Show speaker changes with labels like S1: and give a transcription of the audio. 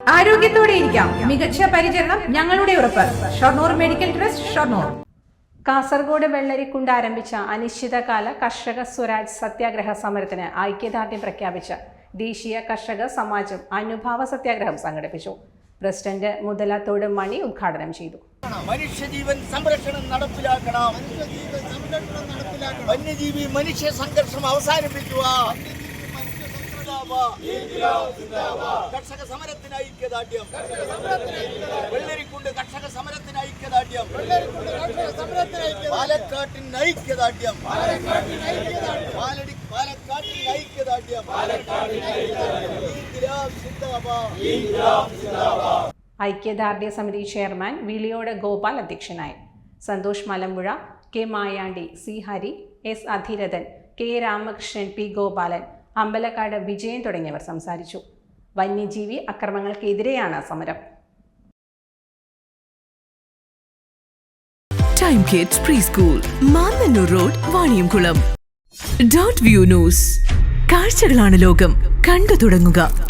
S1: ആരോഗ്യത്തോടെ ഇരിക്കാം. മികച്ച പരിചരണം ഞങ്ങളുടെ ഉറപ്പ്. Shoranur medical trust Shoranur.
S2: Kasaragod Vellarikundu ആരംഭിച്ച അനിശ്ചിതകാല കർഷക സ്വരാജ് സത്യാഗ്രഹ സമരത്തിന് ഐക്യദാർഢ്യം പ്രഖ്യാപിച്ച ദേശീയ കർഷക സമാജം അനുഭാവ സത്യാഗ്രഹം സംഘടിപ്പിച്ചു. പ്രസിഡന്റ് മുതലത്തോട് മണി ഉദ്ഘാടനം ചെയ്തു.
S3: മനുഷ്യജീവൻ സംരക്ഷണം നടപ്പിലാക്കണം. വന്യജീവി മനുഷ്യ സംഘർഷം അവസാനിപ്പിക്കുക. കർഷക സമരത്തിന് ഐക്യദാർഢ്യം. വെള്ളരിക്കുണ്ട് കർഷക സമരത്തിന് ഐക്യദാർഢ്യം. പാലക്കാട്ടിന് ഐക്യദാർഢ്യം. പാലടി പാലക്കാട്ടിന് ഐക്യദാർഢ്യം.
S2: ഐക്യദാർഢ്യ സമിതി ചെയർമാൻ വിളിയോട് ഗോപാൽ അധ്യക്ഷനായി. Santhosh Malampuzha K Mayandi C Hari S Adhirathan K Ramakrishnan P Gopalan. Ambalakkad Vijayan തുടങ്ങിയവർ സംസാരിച്ചു. വന്യജീവി അക്രമങ്ങൾക്കെതിരെയാണ് സമരം.
S4: Time kids pre school Mannanur road Vaniyamkulam dot view news കാഴ്ചകളാണ് ലോകം. കണ്ടു തുടങ്ങുക.